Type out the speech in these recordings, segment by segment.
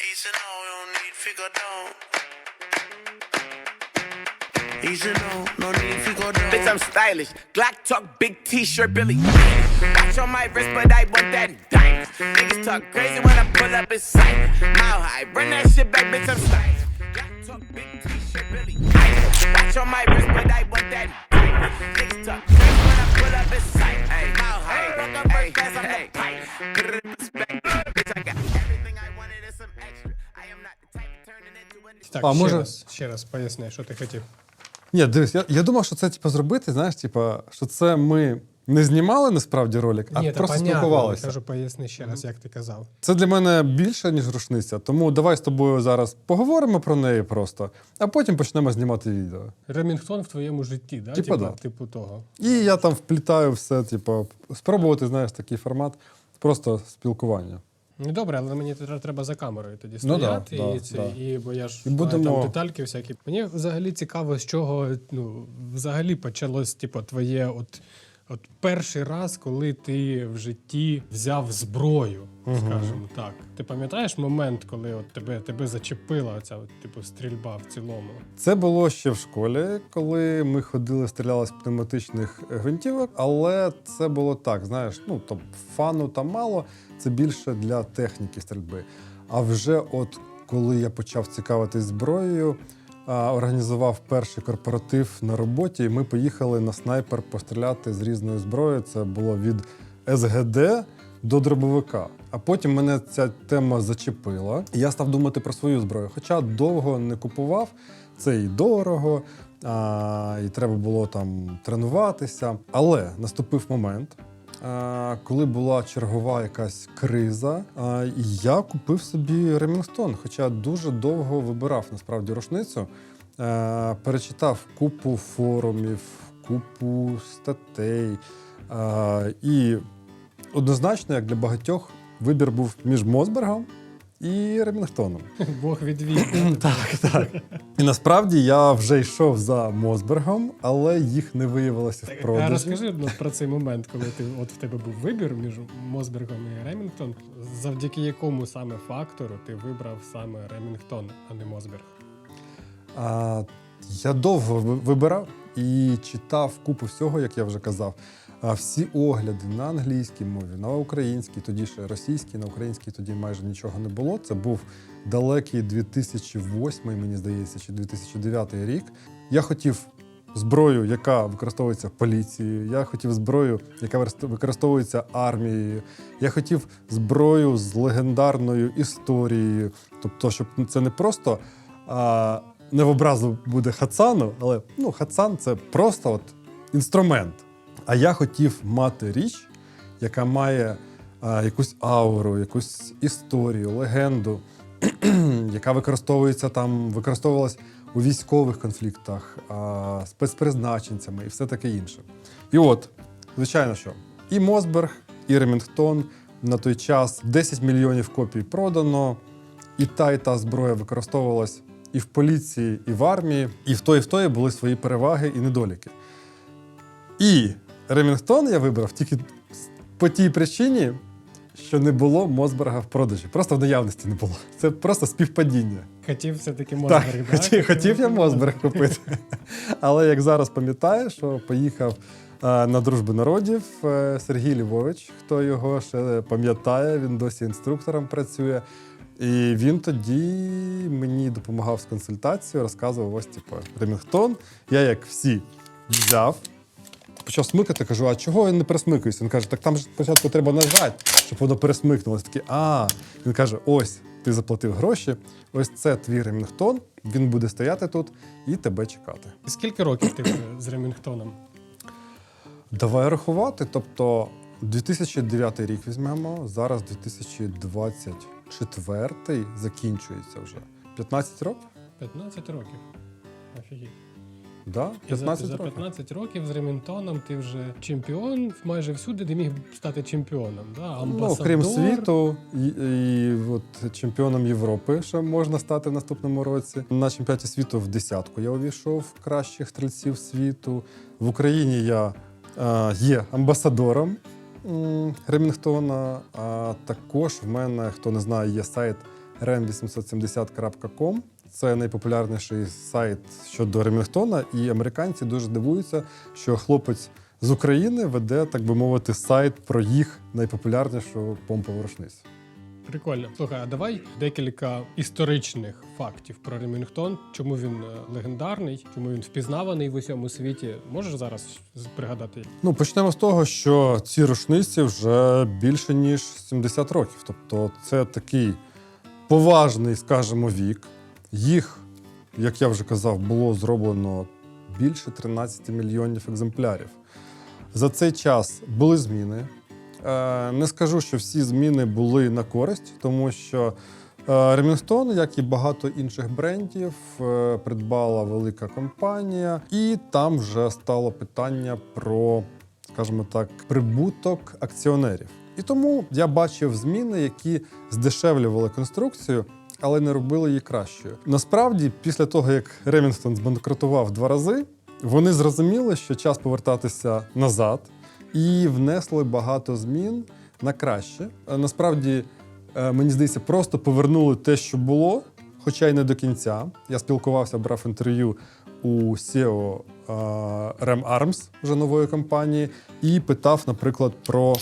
Easy no, don't need figure down. Easy no, no need figure down. Bitch, I'm stylish. Glock talk, big t-shirt, Billy. Watch on my wrist, but I want that diamond. Niggas talk crazy when I pull up in sight. Mile high, run that shit back, bitch, I'm stylish. Glock talk, big t-shirt, Billy. Watch on my wrist, but I want that diamond. Niggas talk crazy when I pull up in sight. Mile high, I'm the pipe. Respect, bitch, I got Так, А, ще, може- раз, ще раз поясни, що ти хотів. Ні, дивись, я, я думав, що це типу, зробити, знаєш, типу, що це ми не знімали насправді ролик, а Ні, просто понятно, спілкувалися. Кажу, поясни ще раз, як ти казав. Це для мене більше, ніж рушниця. Тому давай з тобою зараз поговоримо про неї просто, а потім почнемо знімати відео. Ремінгтон в твоєму житті, да? Типа, да. типу того. І я там вплітаю все, типу, спробувати, знаєш, такий формат просто спілкування. Ну добре, але мені тепер треба за камерою тоді Ну да, стояти. да, і, це, да. і бо я ж І знаю будемо- там детальки всякі. Мені взагалі цікаво, з чого ну, взагалі почалось, типу, твоє от, от перший раз, коли ти в житті взяв зброю, скажімо так. Ти пам'ятаєш момент, коли от тебе, тебе зачепила оця от, типу, стрільба в цілому? Це було ще в школі, коли ми ходили, стріляли з пневматичних гвинтівок, але це було так, знаєш, ну то фану там мало, це більше для техніки стрільби. А вже от коли я почав цікавитись зброєю, організував перший корпоратив на роботі, і ми поїхали на снайпер постріляти з різною зброєю. Це було від СГД до дробовика. А потім мене ця тема зачепила, і я став думати про свою зброю. Хоча довго не купував, це і дорого, а, і треба було там тренуватися. Але наступив момент. Коли була чергова якась криза, я купив собі Ремінгтон, хоча дуже довго вибирав насправді рушницю. Перечитав купу форумів, купу статей. І однозначно, як для багатьох, вибір був між Мосбергом і Ремінгтоном. Бог відвів. Так, так. І насправді я вже йшов за Мосбергом, але їх не виявилося в продажі. розкажи ну, про цей момент, коли ти от в тебе був вибір між Мосбергом і Ремінгтон, завдяки якому саме фактору ти вибрав саме Ремінгтон, а не Мосберг. А, я довго вибирав і читав купу всього, як я вже казав. А всі огляди на англійській мові, на українській, тоді ще російській, на українській тоді майже нічого не було. Це був далекий 2008, мені здається, чи 2009 рік. Я хотів зброю, яка використовується поліцією. Я хотів зброю, яка використ- використовується армією. Я хотів зброю з легендарною історією. Тобто, щоб це не просто а, не в образу буде Хацану, але ну, Хацан це просто от інструмент. А я хотів мати річ, яка має а, якусь ауру, якусь історію, легенду, яка використовується там, використовувалась у військових конфліктах, а, спецпризначенцями і все таке інше. І от, звичайно, що і Мосберг, і Ремінгтон на той час 10 мільйонів копій продано, і та, і та зброя використовувалась і в поліції, і в армії, і в той, і в той були свої переваги і недоліки. І Ремінгтон я вибрав тільки по тій причині, що не було Мосберга в продажі. Просто в наявності не було. Це просто співпадіння. Хотів все-таки Так, Мосберг, да? хотів, хотів я Мосберг купити. Але як зараз пам'ятаю, що поїхав е, на дружбу народів е, Сергій Львович, хто його ще пам'ятає, він досі інструктором працює. І він тоді мені допомагав з консультацією, розказував ось типу Ремінгтон. Я, як всі, взяв, почав смикати, кажу, а чого я не пересмикуюся? Він каже, так там ж спочатку треба нажати, щоб воно пересмикнулося. Такий, а він каже: ось ти заплатив гроші, ось це твій Ремінгтон, він буде стояти тут і тебе чекати. І Скільки років ти з Ремінгтоном? Давай рахувати. Тобто 2009 рік візьмемо, зараз 2024 закінчується вже. 15 років? 15 років. Офігеть. Да? І за, 15 за років. 15 років з Ремінтоном ти вже чемпіон майже всюди, де міг стати чемпіоном. Да? Ну, Амбасадор. окрім світу, і, і от чемпіоном Європи ще можна стати в наступному році. На чемпіонаті світу в десятку я увійшов кращих стрільців світу. В Україні я е, є амбасадором Ремінгтона. А також в мене, хто не знає, є сайт rem870.com. Це найпопулярніший сайт щодо Ремінгтона, і американці дуже дивуються, що хлопець з України веде, так би мовити, сайт про їх найпопулярнішу помпову рушницю. Прикольно. Слухай, а давай декілька історичних фактів про Ремінгтон. Чому він е, легендарний, чому він впізнаваний в усьому світі. Можеш зараз пригадати? Ну, почнемо з того, що ці рушниці вже більше ніж 70 років. Тобто, це такий поважний, скажімо, вік. Їх, як я вже казав, було зроблено більше 13 мільйонів екземплярів. За цей час були зміни. Е, Не скажу, що всі зміни були на користь, тому що Ремінгтон, як і багато інших брендів, е, придбала велика компанія, і там вже стало питання про, скажімо так, прибуток акціонерів. І тому я бачив зміни, які здешевлювали конструкцію, але не робили її кращою. Насправді, після того як Ремінгтон збанкрутував два рази, вони зрозуміли, що час повертатися назад, і внесли багато змін на краще. Е, Насправді, е, мені здається, просто повернули те, що було, хоча й не до кінця. Я спілкувався, брав інтерв'ю у SEO е, Rem Arms, вже нової компанії, і питав, наприклад, про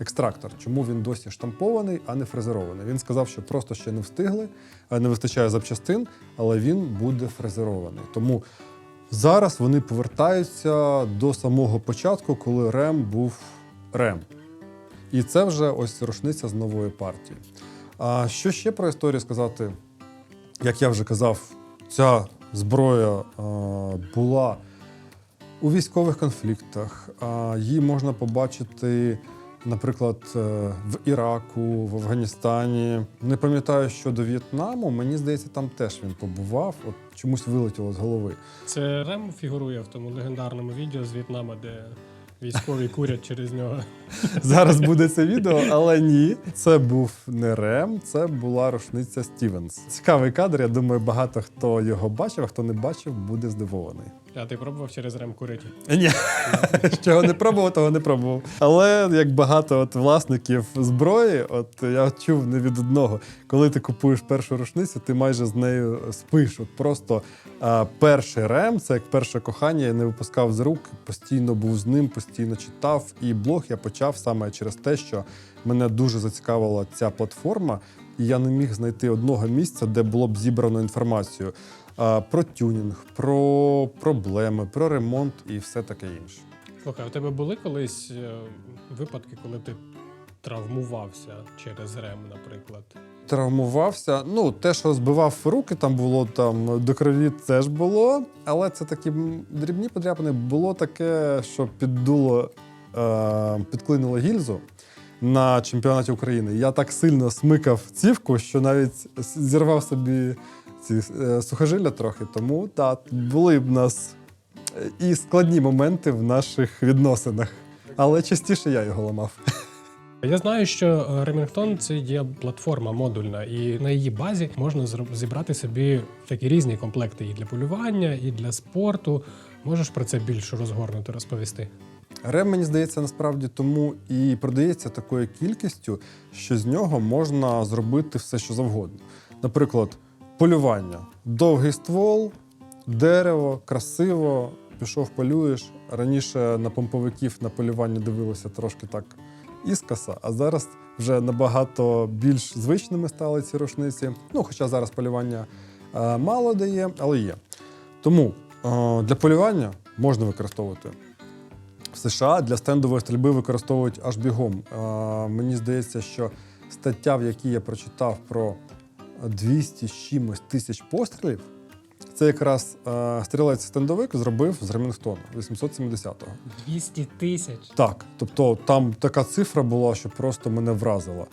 екстрактор, чому він досі штампований, а не фрезерований. Він сказав, що просто ще не встигли, е, не вистачає запчастин, але він буде фрезерований. Тому зараз вони повертаються до самого початку, коли Рем був Рем. І це вже ось рушниця з нової партії. А що ще про історію сказати? Як я вже казав, ця зброя е, була у військових конфліктах. А її можна побачити, наприклад, е, в Іраку, в Афганістані. Не пам'ятаю щодо В'єтнаму. Мені здається, там теж він побував. От чомусь вилетіло з голови. Це Рем фігурує в тому легендарному відео з В'єтнама, де військові курять через нього. Зараз буде це відео, але ні. Це був не Рем, це була рушниця Стівенс. Цікавий кадр. Я думаю, багато хто його бачив, а хто не бачив, буде здивований. А ти пробував через Рем курити? Ні, чого не пробував, того не пробував. Але як багато от власників зброї, от я чув не від одного, коли ти купуєш першу рушницю, ти майже з нею спиш. От просто а, перший рем, це як перше кохання, я не випускав з рук, постійно був з ним, постійно читав. І блог я почав саме через те, що мене дуже зацікавила ця платформа, і я не міг знайти одного місця, де було б зібрано інформацію про тюнінг, про проблеми, про ремонт і все таке інше. Слухай, у тебе були колись е, випадки, коли ти травмувався через Рем, наприклад? Травмувався. Ну, те, що збивав руки, там було там до крові, це ж було. Але це такі дрібні подряпини. Було таке, що піддуло, е, підклинило гільзу на чемпіонаті України. Я так сильно смикав цівку, що навіть зірвав собі ці е, сухожилля трохи. Тому так, були б нас е, і складні моменти в наших відносинах. Але частіше я його ламав. Я знаю, що е, Remington – це є платформа модульна, і на її базі можна зібрати собі такі різні комплекти і для полювання, і для спорту. Можеш про це більш розгорнуто розповісти? Рем, мені здається, насправді тому і продається такою кількістю, що з нього можна зробити все, що завгодно. Наприклад, полювання, довгий ствол, дерево, красиво, пішов полюєш. Раніше на помповиків на полювання дивилося трошки так іскоса, а зараз вже набагато більш звичними стали ці рушниці. Ну, хоча зараз полювання е, мало дає, але є. Тому е, для полювання можна використовувати в США для стендової стрільби використовують аж бігом. Е, мені здається, що стаття, в якій я прочитав про 200 з чимось тисяч пострілів, це якраз е, стрілець стендовик зробив з Ремінгтона 870-го. 200 тисяч. Так, тобто там така цифра була, що просто мене вразила.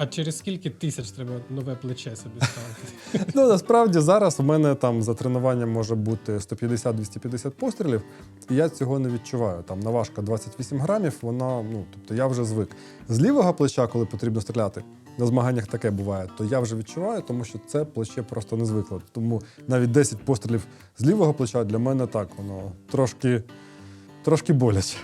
А через скільки тисяч треба нове плече собі ставити? Ну насправді зараз у мене там за тренуванням може бути 150-250 пострілів, і я цього не відчуваю. Там наважка 28 грамів, вона, ну тобто я вже звик. З лівого плеча, коли потрібно стріляти, на змаганнях таке буває, то я вже відчуваю, тому що це плече просто не звикло. Тому навіть 10 пострілів з лівого плеча для мене так, воно трошки, трошки боляче.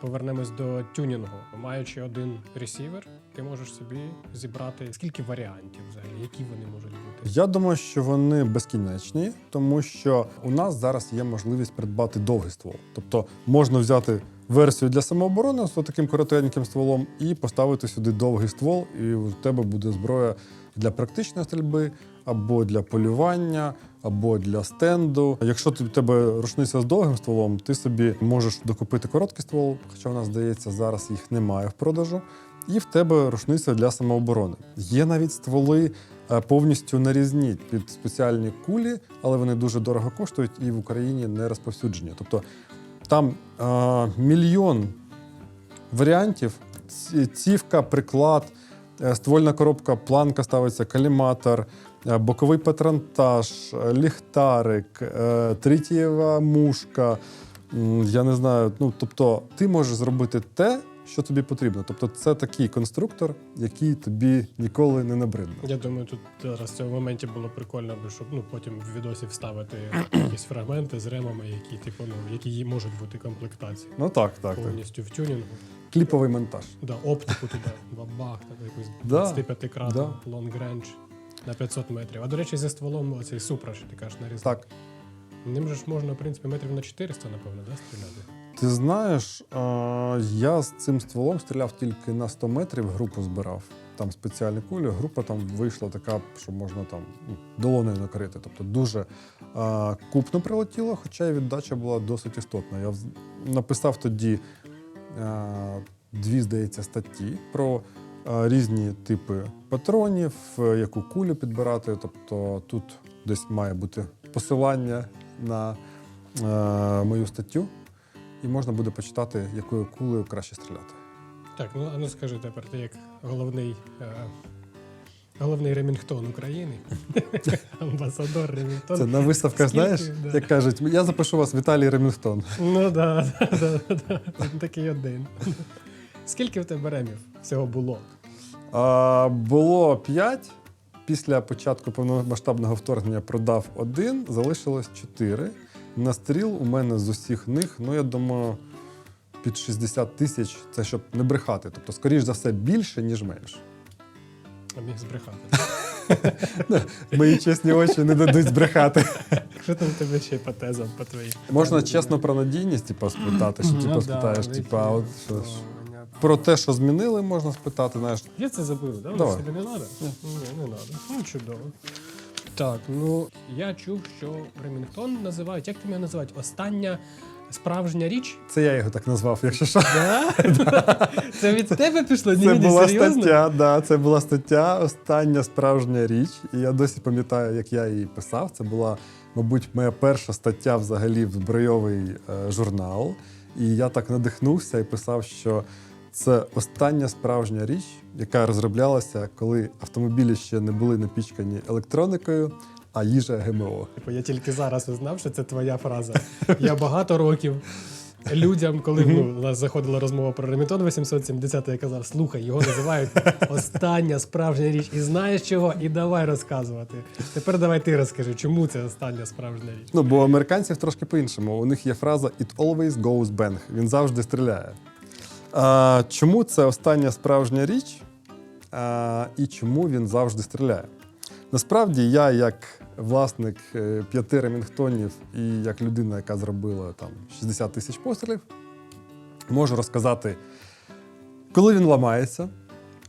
повернемось до тюнінгу. Маючи один ресівер, ти можеш собі зібрати скільки варіантів взагалі, які вони можуть бути. Я думаю, що вони безкінечні, тому що у нас зараз є можливість придбати довгий ствол. Тобто можна взяти версію для самооборони з таким коротеньким стволом і поставити сюди довгий ствол, і у тебе буде зброя для практичної стрільби, або для полювання, або для стенду. Якщо у тебе рушниця з довгим стволом, ти собі можеш докупити короткий ствол, хоча в нас здається, зараз їх немає в продажу. І в тебе рушниця для самооборони. Є навіть стволи е, повністю нарізні під спеціальні кулі, але вони дуже дорого коштують і в Україні не розповсюджені. Тобто там е, мільйон варіантів: Ці- цівка, приклад, е, ствольна коробка, планка ставиться, каліматор, е, боковий патронтаж, е, ліхтарик, тритієва мушка. Я не знаю. Ну тобто, ти можеш зробити те, що тобі потрібно. Тобто, це такий конструктор, який тобі ніколи не набридне. Я думаю, тут зараз в цьому моменті було прикольно, щоб ну потім в відосі вставити якісь фрагменти з ремами, які типу ну які можуть бути комплектації. Ну так, так, так. Повністю в тюнінгу. Кліповий монтаж. Да, оптику туди, бабах, так якусь 25 кратну да. лонг рендж на 500 метрів. А до речі, зі стволом оцей супра, що ти кажеш, нарізав. Так. Ним же ж можна, в принципі, метрів на 400, напевно, да, стріляти. Ти знаєш, я з цим стволом стріляв тільки на 100 метрів, групу збирав. Там спеціальні кулі, група там вийшла така, що можна там ну, долоною накрити. Тобто дуже е, купно прилетіло, хоча і віддача була досить істотна. Я написав тоді е, дві, здається, статті про е, різні типи патронів, е, яку кулю підбирати. Тобто тут десь має бути посилання на е, мою статтю, і можна буде почитати, якою кулею краще стріляти. Так, ну а ну скажи тепер, ти як головний, е, головний Ремінгтон України, амбасадор Ремінгтон. Це на виставках, знаєш, да. як кажуть, я запишу вас Віталій Ремінгтон. Ну да, да, да, да. Такий один. Скільки в тебе ремів всього було? А, було п'ять. Після початку повномасштабного вторгнення продав один, залишилось чотири. На стріл у мене з усіх них, ну я думаю, під 60 тисяч це щоб не брехати. Тобто, скоріш за все, більше, ніж менше. А міг збрехати. Мої чесні очі не дадуть збрехати. Що там тебе ще по тезам, по твоїм? Можна чесно про надійність, типу, спитати, що Ну типу, спитаєш, які- типу, а от що ж. Про те, що змінили, можна спитати, знаєш. Я це забив, да? Давай. Не треба? Ні, не треба. Ну, чудово. Так, ну я чув, що Ремінгтон називають, як там його називають? Остання справжня річ. Це я його так назвав, якщо що. Да? Це від тебе пішло? Ні, Це ні, була серйозно? стаття, да, це була стаття, остання справжня річ. І я досі пам'ятаю, як я її писав. Це була, мабуть, моя перша стаття взагалі в збройовий е, журнал. І я так надихнувся і писав, що це остання справжня річ, яка розроблялася, коли автомобілі ще не були напічкані електроникою, а їжа ГМО. Типу, я тільки зараз узнав, що це твоя фраза. Я багато років людям, коли ну, у нас заходила розмова про Ремітон 870, я казав, слухай, його називають остання справжня річ. І знаєш чого? І давай розказувати. Тепер давай ти розкажи, чому це остання справжня річ. Ну, бо американців трошки по-іншому. У них є фраза It always goes bang. Він завжди стріляє. А, чому це остання справжня річ? А, і чому він завжди стріляє? Насправді, я, як власник е, п'яти ремінгтонів і як людина, яка зробила там 60 тисяч пострілів, можу розказати, коли він ламається,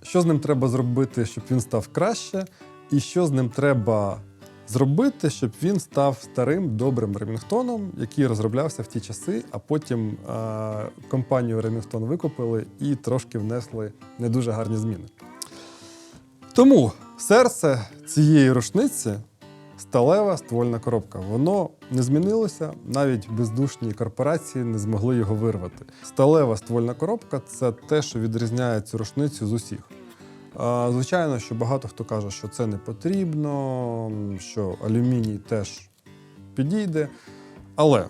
що з ним треба зробити, щоб він став краще, і що з ним треба зробити, щоб він став старим добрим Ремінгтоном, який розроблявся в ті часи, а потім е- компанію Ремінгтон викупили і трошки внесли не дуже гарні зміни. Тому серце цієї рушниці сталева ствольна коробка. Воно не змінилося, навіть бездушні корпорації не змогли його вирвати. Сталева ствольна коробка це те, що відрізняє цю рушницю з усіх. Звичайно, що багато хто каже, що це не потрібно, що алюміній теж підійде. Але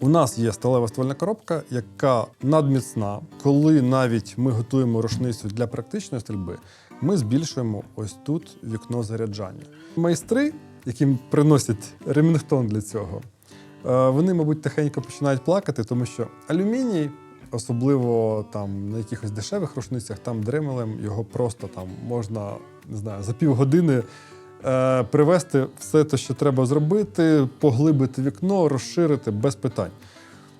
у нас є сталева ствольна коробка, яка надміцна. Коли навіть ми готуємо рушницю для практичної стрільби, ми збільшуємо ось тут вікно заряджання. Майстри, яким приносять ремінгтон для цього, е, вони, мабуть, тихенько починають плакати, тому що алюміній особливо там на якихось дешевих рушницях, там дремелем його просто там можна не знаю, за півгодини е, привести все те, що треба зробити, поглибити вікно, розширити без питань.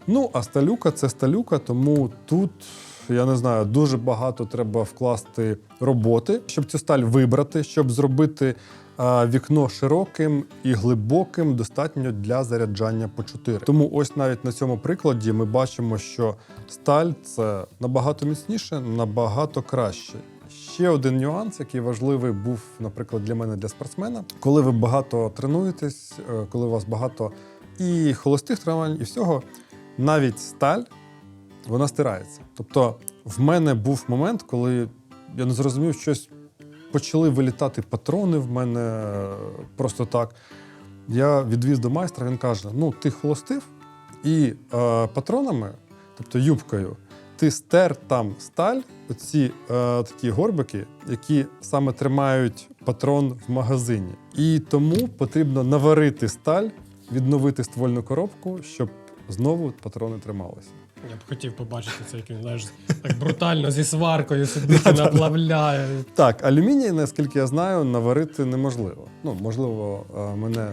Ну, а сталюка це сталюка, тому тут, я не знаю, дуже багато треба вкласти роботи, щоб цю сталь вибрати, щоб зробити вікно широким і глибоким, достатньо для заряджання по 4. Тому ось навіть на цьому прикладі ми бачимо, що сталь це набагато міцніше, набагато краще. Ще один нюанс, який важливий був, наприклад, для мене для спортсмена. Коли ви багато тренуєтесь, е, коли у вас багато і холостих тренувань, і всього, навіть сталь вона стирається. Тобто, в мене був момент, коли я не зрозумів, щось почали вилітати патрони в мене просто так. Я відвіз до майстра, він каже: ну, ти холостив і е, патронами, тобто юбкою, ти стер там сталь, оці е, такі горбики, які саме тримають патрон в магазині. І тому потрібно наварити сталь, відновити ствольну коробку, щоб знову патрони трималися. Я б хотів побачити це, як він знаєш, так брутально зі сваркою сидить і наплавляє. Так, алюміній, наскільки я знаю, наварити неможливо. Ну, можливо, е, мене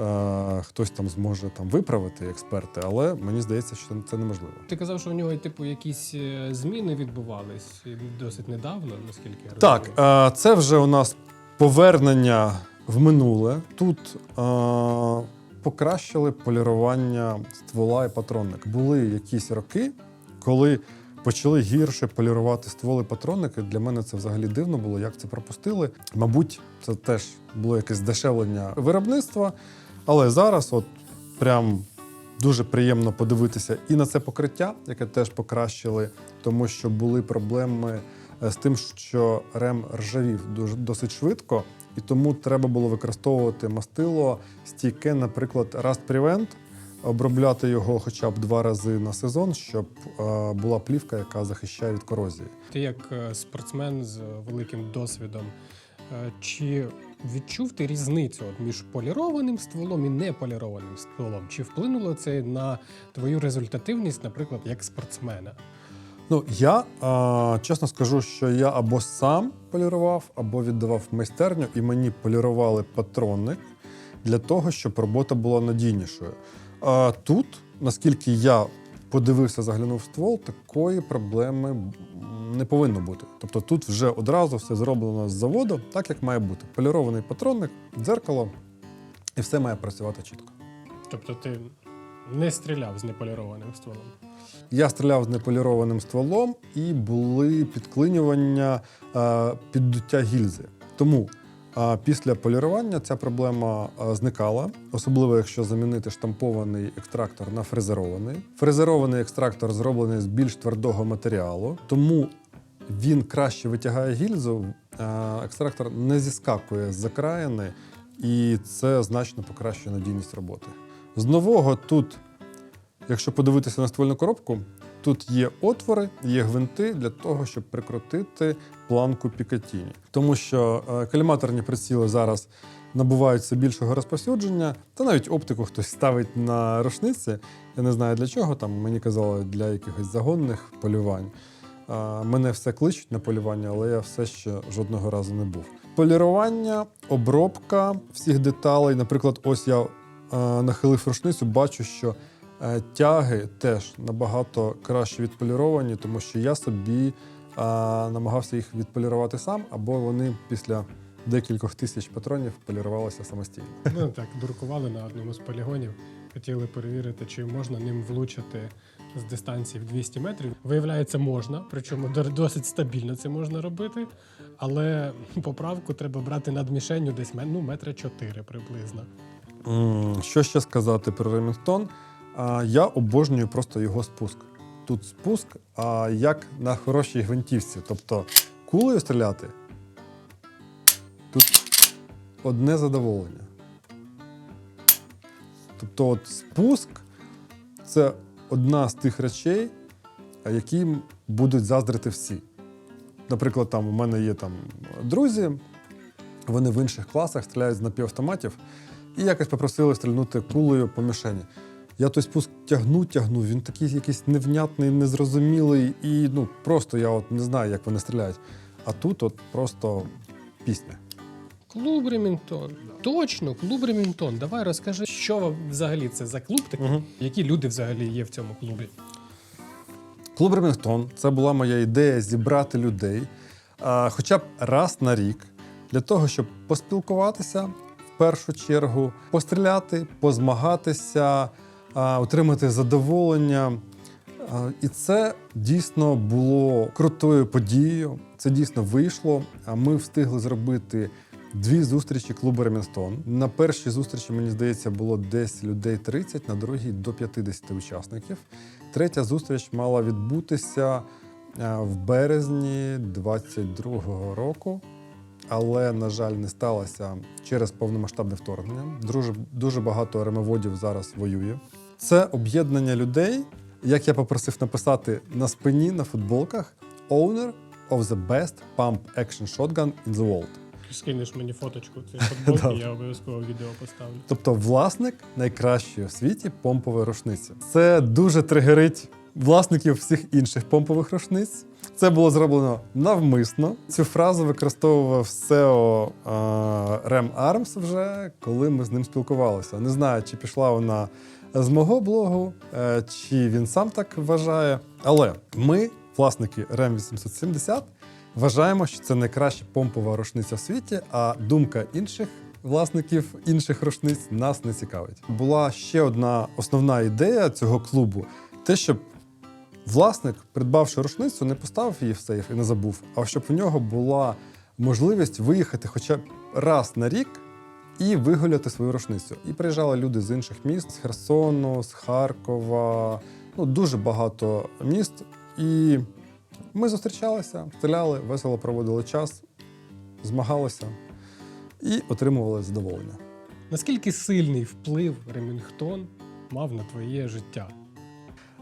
е, хтось там зможе там виправити, експерти, але мені здається, що це неможливо. Ти казав, що у нього, типу, якісь е, зміни відбувались досить недавно, наскільки я Так, розумію. е, це вже у нас повернення в минуле. Тут е, покращили полірування ствола і патронник. Були якісь роки, коли почали гірше полірувати стволи патронники. Для мене це взагалі дивно було, як це пропустили. Мабуть, це теж було якесь здешевлення виробництва. Але зараз, от прям дуже приємно подивитися і на це покриття, яке теж покращили, тому що були проблеми е, з тим, що рем ржавів дуже досить швидко, і тому треба було використовувати мастило стійке, наприклад, Rust Prevent, обробляти його хоча б два рази на сезон, щоб е, була плівка, яка захищає від корозії. Ти як е, спортсмен з великим досвідом, е, чи відчув ти різницю між полірованим стволом і неполірованим стволом? Чи вплинуло це на твою результативність, наприклад, як спортсмена? Ну, я е, чесно скажу, що я або сам полірував, або віддавав майстерню, і мені полірували патронник для того, щоб робота була надійнішою. А тут, наскільки я подивився, заглянув в ствол, такої проблеми не повинно бути. Тобто тут вже одразу все зроблено з заводу, так як має бути. Полірований патронник, дзеркало, і все має працювати чітко. Тобто ти не стріляв з неполірованим стволом? Я стріляв з неполірованим стволом і були підклинювання е, піддуття гільзи. Тому е, після полірування ця проблема е, зникала, особливо якщо замінити штампований екстрактор на фрезерований. Фрезерований екстрактор зроблений з більш твердого матеріалу, тому він краще витягає гільзу. Екстрактор не зіскакує з закраїни, і це значно покращує надійність роботи. З нового тут Якщо подивитися на ствольну коробку, тут є отвори, є гвинти для того, щоб прикрутити планку Пікатіні. Тому що е, коліматорні приціли зараз набувають все більшого розповсюдження, та навіть оптику хтось ставить на рушниці. Я не знаю для чого, там мені казали для якихось загонних полювань. Е, Мене все кличуть на полювання, але я все ще жодного разу не був. Полірування, обробка всіх деталей. Наприклад, ось я нахилив рушницю, бачу, що е, тяги теж набагато краще відполіровані, тому що я собі е, намагався їх відполірувати сам, або вони після декількох тисяч патронів полірувалися самостійно. Ну так, дуркували на одному з полігонів. Хотіли перевірити, чи можна ним влучити з дистанції в 200 метрів. Виявляється, можна, причому досить стабільно це можна робити. Але поправку треба брати над мішенню десь ну, метра 4 приблизно. Що ще сказати про Ремінгтон? Я обожнюю просто його спуск. Тут спуск, а як на хорошій гвинтівці. Тобто кулею стріляти. Тут одне задоволення. Друзі, от спуск це одна з тих речей, яким будуть заздрити всі. Наприклад, там у мене є там друзі, вони в інших класах стріляють з напівавтоматів і якось попросили стрільнути кулею по мішені. Я той спуск тягну, тягну. Він такий якийсь невнятний, незрозумілий, і ну просто я от не знаю, як вони стріляють. А тут от просто пісня. Клуб Ремінгтон. Точно, клуб Ремінгтон. Давай розкажи, що взагалі це за клуб такий, Мгм. які люди взагалі є в цьому клубі. Клуб Ремінгтон це була моя ідея зібрати людей а, хоча б раз на рік для того, щоб поспілкуватися першу чергу, постріляти, позмагатися, отримати задоволення. І це дійсно було крутою подією. Це дійсно вийшло. Ми встигли зробити дві зустрічі клубу Ремінстон. На першій зустрічі, мені здається, було десь людей 30, на другій до 50 учасників. Третя зустріч мала відбутися в березні 22-го року, але, на жаль, не сталося через повномасштабне вторгнення. Дуже, дуже багато ремеводів зараз воює. Це об'єднання людей, як я попросив написати на спині на футболках Owner of the best pump action shotgun in the world. Скинеш мені фоточку цієї футболки, я обов'язково відео поставлю. Тобто власник найкращої у світі помпової рушниці. Це дуже тригерить власників всіх інших помпових рушниць. Це було зроблено навмисно. Цю фразу використовував SEO Rem Arms вже, коли ми з ним спілкувалися. Не знаю, чи пішла вона з мого блогу, е, чи він сам так вважає. Але ми, власники Rem 870, вважаємо, що це найкраща помпова рушниця в світі, а думка інших власників інших рушниць нас не цікавить. Була ще одна основна ідея цього клубу: те, щоб власник, придбавши рушницю, не поставив її в сейф і не забув, а щоб у нього була можливість виїхати хоча б раз на рік. І вигуляти свою рушницю. І приїжджали люди з інших міст, з Херсону, з Харкова, ну дуже багато міст. І ми зустрічалися, стріляли, весело проводили час, змагалися і отримували задоволення. Наскільки сильний вплив Ремінгтон мав на твоє життя?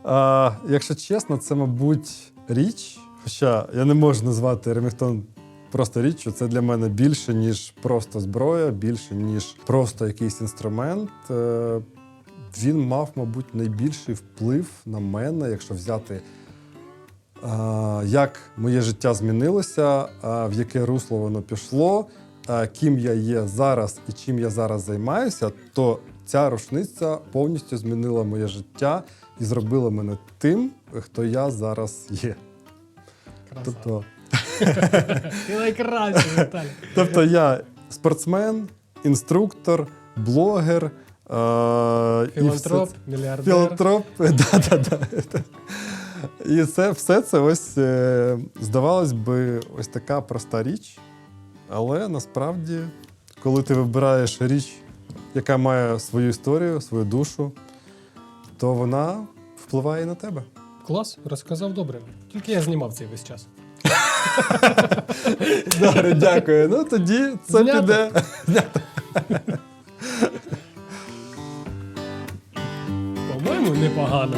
А, якщо чесно, це, мабуть, річ. Хоча я не можу назвати Ремінгтон просто річчю, це для мене більше, ніж просто зброя, більше, ніж просто якийсь інструмент. Е, Він мав, мабуть, найбільший вплив на мене, якщо взяти, як моє життя змінилося, в яке русло воно пішло, ким я є зараз і чим я зараз займаюся, то ця рушниця повністю змінила моє життя і зробила мене тим, хто я зараз є. Красава. Тобто, Ти найкращий, Віталій. тобто я спортсмен, інструктор, блогер. е, і Філантроп, все- мільярдер. Філантроп, да, да, да. І це все це ось е, здавалось би, ось така проста річ. Але насправді, коли ти вибираєш річ, яка має свою історію, свою душу, то вона впливає на тебе. Клас, розказав добре. Тільки я знімав цей весь час. Добре, дякую. Ну тоді це Знято. піде. По-моєму, непогано.